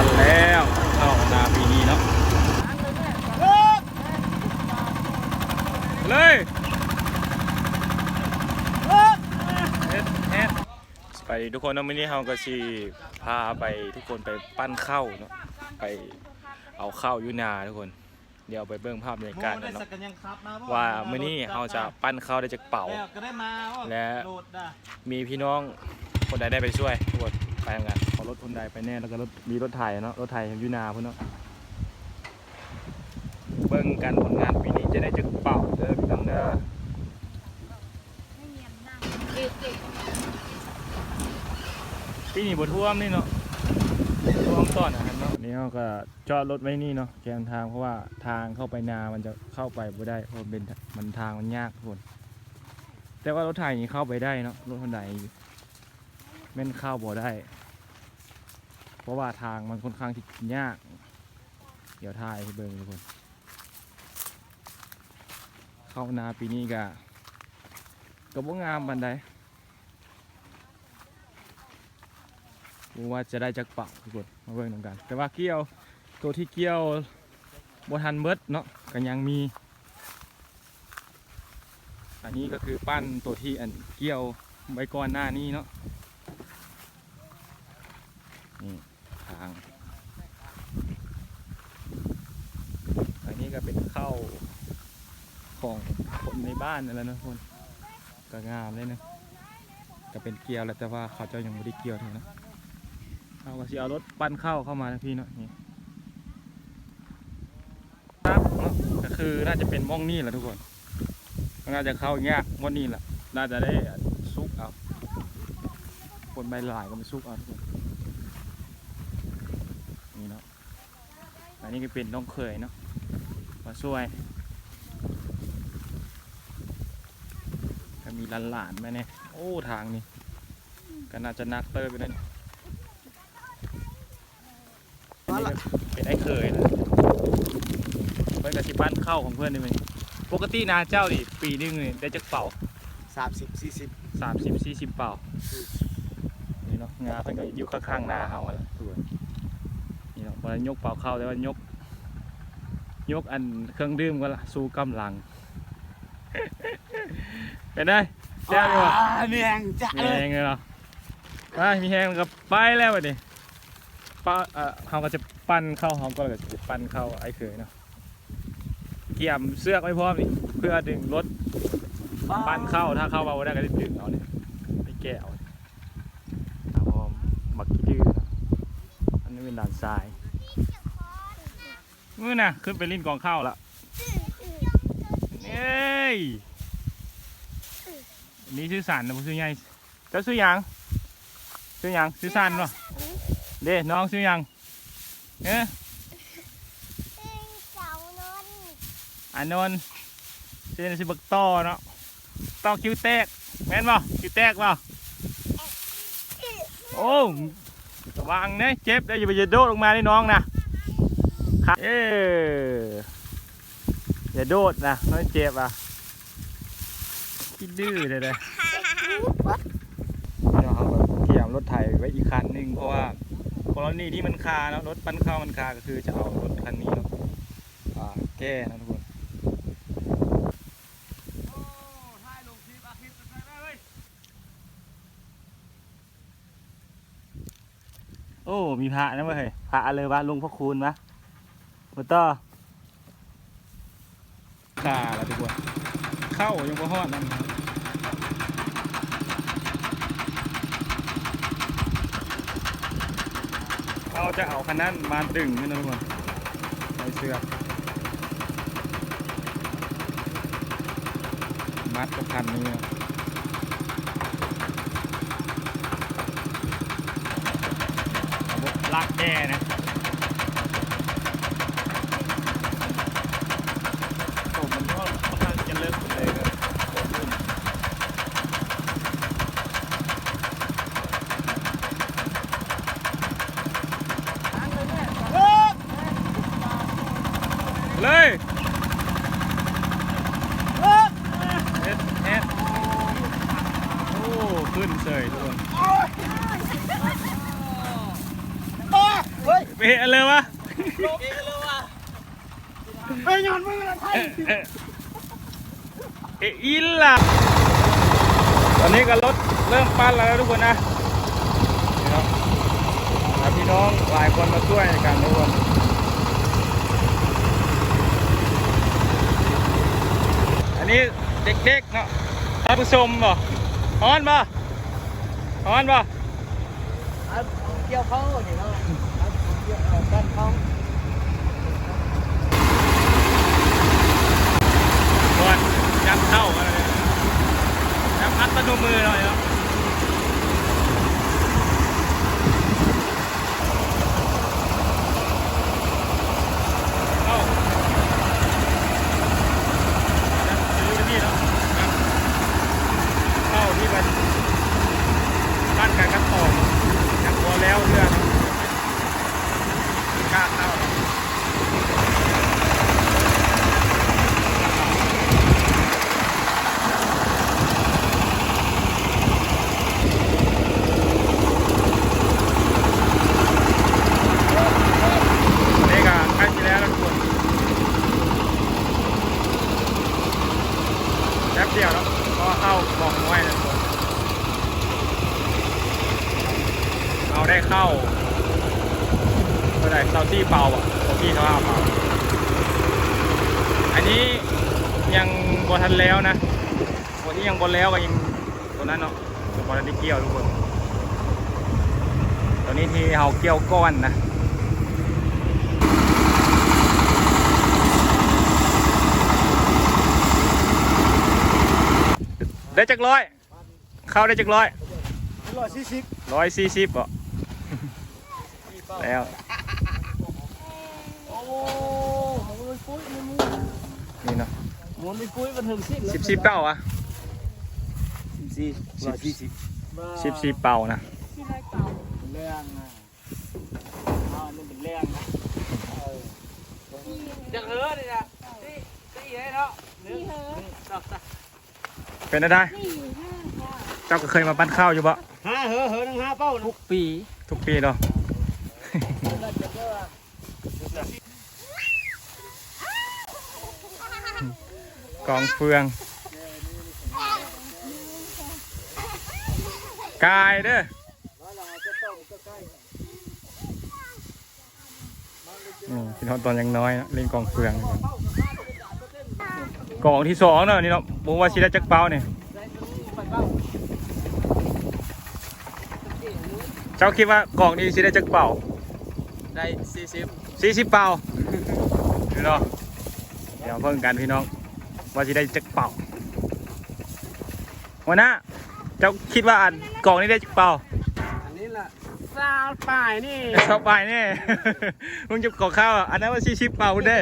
ทันแล้วเข้านาปีนี้เนาะเลยเฮ็ดเฮ็ดไปทุกคนเนาะมื้อนี้เฮาก็สิพาไปทุกคนไปปั้นข้าวเนาะไปเอาข้าวอยู่นาทุกคน เดี๋ยวไปเบิ่งภาพบรรยากาศกันเนาะว่ามื้อนี้เราจะปั้นข้าวได้จากเป่าก็ได้มาว่าและโหลดอะมีพี่น้องคนใดได้ไปช่วยทุกคน ไปทำงานขอรถคนใดไปแน่แล้วก็รถมีรถไถเนาะรถไถอยูนาพุ่นเนาะเบิ่งกันผลงานปีนี้จะได้จากเป่าเด้อพี่น้องเด้อปีนี้บท่วมนี่เนาะท่วมต้อนนะครับเนาะนี่เราก็จอดรถไว้นี่เนาะแกมทางเพราะว่าทางเข้าไปนามันจะเข้าไปบ่ได้เพราะมันเป็นมันทางมันยากทุกคนแต่ว่ารถไถนี่เข้าไปได้เนาะรถคนใด ม่นข้าวบ่ได้ เพราะว่าทางมันค่อนข้างที่ยาก เดี๋ยวถ่ายให้เบิ่งทุกคน เข้านาปีนี้ก็ก็บ่งามบันไดบ่ว่าจะได้จักเป่าทุกคนมาเบิ่งนำกัน แต่ว่าเกี่ยวตัวที่เกี่ยวบ่ทันเบิดเนาะก็ยังมี อันนี้ก็คือปั้นตัวที่อันเกี่ยวไว้ก่อนหน้านี้เนาะ นี่ทางอันนี้ก็เป็นข้าวของคนในบ้านนั่นแหละนะคนก็งามเลยนะก็เป็นเกลียวแล้วแต่ว่าเขาเจ้ายังไม่ได้เกียวเท่านะเอาก็สิเอารถปั้นข้าเข้ามานะพี่เนาะนี่ครับก็คือน่าจะเป็นม่องนี่แหละทุกคนน่าจะเข้าย่างเงี้ยวันนี้แหละน่าจะได้ซุกเอาคนใบหลายก็ไปซุกเอาทุกคนเนาะ อั นนี้ก็เป็นน้องเคยเนาะมาช่วยก็มีหลานๆไหมเนี่ยโอ้ทางนี้ก็น่าจะนักเตอร์ไปนั่นอันนี้ก็เป็นไอ้เคยนะเพื่อนกับสิบ้านเข้าของเพื่อนนี่มั้ยปกตินาเจ้าดิปีหนึงนี่ได้จักเป่าสามสิบสี่สิบสามสิบสี่สิบเป่านี่เนาะงาเพิ่นก็อยู่ข้างๆนาเฮาอะ ล่ะทุกคนนี่เนาะบ่ได้ยกเป่าเข้าแต่ว่ายก ยกอันเครื่องดื่มก็ละสู้กำลัง เป็นไงแจ้งดีกว่ามีแหงจะมีเลยแหงเลยเหรอไปมีแหงมันก็ไปแล้วบัดนี้ป้าเอ่อเฮาก็จะปั้นเข้าเฮาก็จะปั้นเข้าไอ้เคยเนาะเกี่ยมเสือกไว้พร้อมนี่เพื่อดึงรถ ปั้นเข้าถ้าเข้ามาบ่ได้ก็ได้ดึงเอาเนี่ยไปแก้เอาเอาพร้อมบักกี้ดื้อนะอันนี้เป็นด่านทราย มือน่ะ ขึ้นไปลิ้นกองข้าวละเอ้ยอันนี่ชื่อสันนะผมชื่อใหญ่เจ้าชื่อหยังชื่อหยังชื่อสันวะเด้น้องชื่อหยังเอ๊ะอันนนท์ชื่อชื่อบักต้อเนาะต้องคิ้วแตกแม่นบ่คิ้วแตกบ่โอ้ระวังนะเจ็บได้อย่าไปจะโดดลงมาในน้องนะ ครับเอออย่าโดดนะน้องเจ็บอะคิดดื้อเลยเลยเราเอาเตรียมรถไถไว้อีกคันหนึ่งเพราะว่ากรณีที่มันคาแล้วรถปั้นเข้ามันคาก็คือจะเอารถคันนี้เนาแก้นะทุกคนโอ้ มีพระนะเว้ยพระเลยวะลุงพ่อคูณวะ มาต่อข่าละทุกคนเข้ายังพ่ฮอดนั่นเขาจะเอาคันนั้นมาดึงนี่นะทุกคนใส่เสือกมัดกับคันนี้ลากแก้นะโอ้มันก็ค่อนข้างจะเลิกเลยครับเลยเอ็ดเอ็ดโอ้ขึ้นเสยทุกคน เฮ้ย เป๊ะเลยวะ ไปย้อนมือละไทยเอ๊ะอินล่ะ ตอนนี้ก็รถเริ่มปั้นแล้วทุกคนนะนี่เนาะแล้วพี่น้องหลายคนมาช่วยในการทุกคนอันนี้เด็กๆเนาะท่านผู้ชมบ่ฮ้อนบ่ฮ้อนบ่เกี่ยวเขาเนี่ยเนาะเกี่ยวเอากันเขา ก่อนยับเข้ากันเลยยับพัดประตูมือหน่อยเนาะเข้ายับซื้อไปที่เนาะยับเข้าที่มันบ้านการกันต่อจากพอแล้วเรื่องกล้าเข้า นี่ก็ใกล้ที่แล้วแล้วทุกคนแป๊บเดียวแล้วก็เข้าบอกไว้นะทุกคน เอาได้เข้าเมื่อไหร่เข้าที่เป่าอะเข้าที่เขาเอาเป่าอันนี้ยังบอทันแล้วนะคนที่ยังบอแล้วก็ยังตัวนั้นเนาะบอทันได้เกี่ยวทุกคนตัวนี้ที่เขาเกี่ยวก้อนนะได้จักร้อย เข้าได้จักร้อยร้อยสี่สิบร้อยสี่สิบอะ แล้ว โอ้หมุนปุ้ยมันนี่เนาะหมุนปุ้ยมันถึงสิบสิบสิบเป้าอะสี่ร้อยสี่สิบสิบสิบเป้านะแรงนะอ่านี่เป็นแรงนะจะเฮ้อเลยนะนี่นี่เลยเนาะนี่เฮ้อดอกจ้ะเป็นได้เจ้าก็เคยมาปั้นข้าวอยู่ปะห้าเฮ้อเฮ้อหนึ่งห้าเป้าทุกปี ทุกปีเนาะ กองเฟืองกายเด้อนี่พี่น้องตอนยังน้อยเล่นกองเฟือง กองที่สองเนาะนี่เนาะบอกว่าชิได้จักเป้าเนี่ยเจ้าคิดว่ากองนี้ชิได้จักเป้า ได้สี่สิบสี่สิบเป่าพี่น้องเดี๋ยวเพิ่งกันพี่น้อง ว่าจะได้จักเป่าหัวหน้าเจ้าคิดว่าอันกล่องนี้ได้จักเป่าอันนี้ล่ะซาลป่ายนี่เข้าไปแน่มึงจะกล่องข้าวอะอันนั้นว่าสี่สิบเป่าคุณได้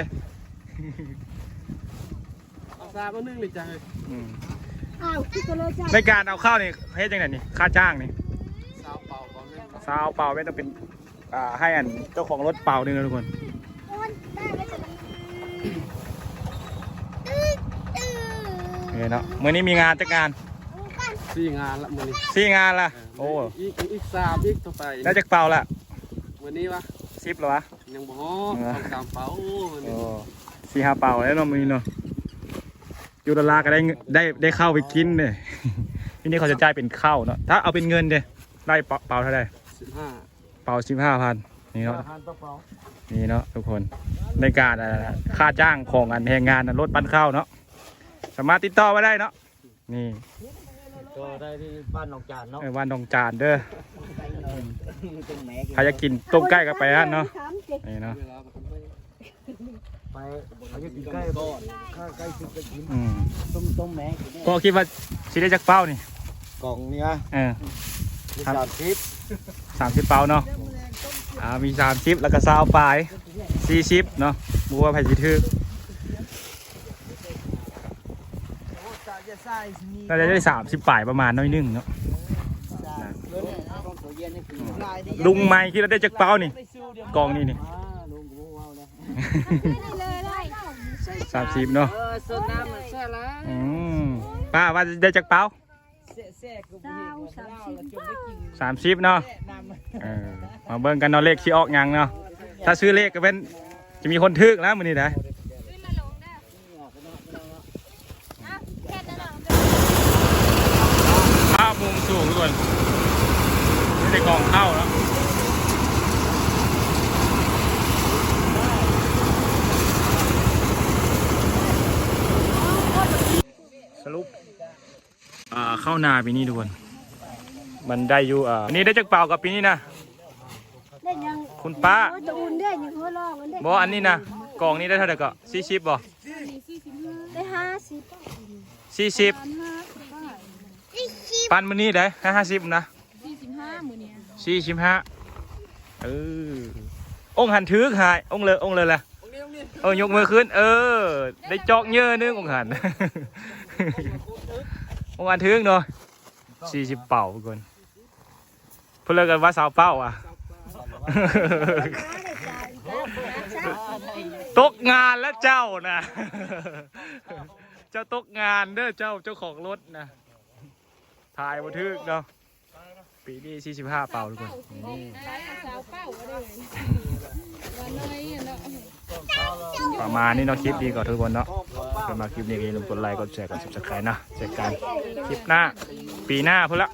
เอาซามานึ่งเลยจังเลยอืมอ้าวที่ก็เลยจ้ะในการเอาข้าวนี่เฮ็ดยังไงนี่ค่าจ้างนี่ซาวเป่าก่อนเลยซาวเป่าไม่ต้องเป็น อ่าให้อันเจ้าของรถเป่านี่นะทุกคนโอนได้ไหมจ๊ะตื้อตื้อนี่เนาะมื่อนี้มีงานจักงานเอากันสี่งานละมือนี้สี่งานละโอ้อีกอีกสามอีกต่อไปได้จักเป่าละวันนี้วะสิบเหรอวะยังบ่เออต้องตามเป่าวันโอ้นี้สี่ห้าเป่าแล้วเนาะมือนี้เนาะยูดอลลาร์ก็ได้เงินได้ได้เข้าวไปกินเนี่ยที่นี่เขาจะจ่ายเป็นข้าวเนาะถ้าเอาเป็นเงินเด้ได้เปาเป่าเท่าไหร่สิบห้า เป่าสิบห้าพันนี่เนาะหันต่อเป่านี่เนาะทุกคนในการอ่าค่าจ้างของอันแรงงานน่ะรถปั้นข้าวเนาะสามารถติดต่อมาได้เนาะนี่ก็ได้ที่บ้านหนองจานเนาะเออวันดองจานเด้อเป็นแหมใครจะกินต้มไก่ก็ไปฮะเนาะสามเจ็ดนี่เนาะเวลาไปเขาจะกินใกล้ก่อนข้าใกล้ชิดก็กินอืมต้มต้มแหมก็คิดว่าสิได้จักเป้านี่กล่องเนี้ยเออ มีสามชิปสามสิบเป้าเนาะอ่ามีสามชิปแล้วก็ซาวปลายสี่ชิปเนาะบัวาไผ่สิถือน่าจะได้สามสิบปลายประมาณน้อยหนึงเนาะลุงไม่คิดว่าได้จักเป้านี่กองนี่นี่ลุงกูว้าวเลยไม่ได้เลยไล่สามสิบเนาะเออสดน้ำมันแช่ละอืมป้าว่าจะได้จักเป้า แช่กูบ่เห็นว่าเล่าแล้วจนได้กินสามสิบเนาะน้ำเออมาเบิ่งกันเนาะเลขที่ออกหยังเนาะถ้าซื้อเลขก็เป็นจะมีคนทึกนะมือนี้นะขึ้นมาลงได้อะแค่นั้นหรอภาพมุมสูงทุกคนไม่ได้กองเข้าแล้วสรุปอ่า เข้านาปีนี้ทุกคน มันได้อยู่อ่าอันนี้ได้จักเปล่ากับปีนี้นะ ได้ยังคุณป้า โอ้ยตะอุ่นได้ยังหัวลองกันได้บอกอันนี้นะกล่องนี้ได้เท่าไหร่ก็สี่สิบบ่ได้ห้าสิบสี่สิบสี่สิบปันมันนี้ได้ห้าห้าสิบนะสี่สิบห้ามือเนี่ยสี่สิบห้าเออองค์หันถือหายองค์เลยองค์เลยแหละเออยกมือขึ้น เออ ได้จอกเยอะนึงองค์หัน องค์หันถือเนาะสี่สิบเป่าทุกคนเพื่อเลิกกันว่าสาวเป้าอะ ตกงานแล้วเจ้านะเจ้าตกงานเด้อเจ้าเจ้าของรถนะถ่ายบันทึกเนาะ ปีนี้สี่สิบห้าเป่าทุกคนนี่สาวเป้าอะไรวันน้อยเนาะประมาณนี้เนาะคลิปดีก่อนทุกคนเนาะถ้ามาคลิปนี้ก็อย่าลืมกดไลค์กดแชร์กด subscribe นะเจอกันคลิปหน้า ปีหน้าพุ่นละ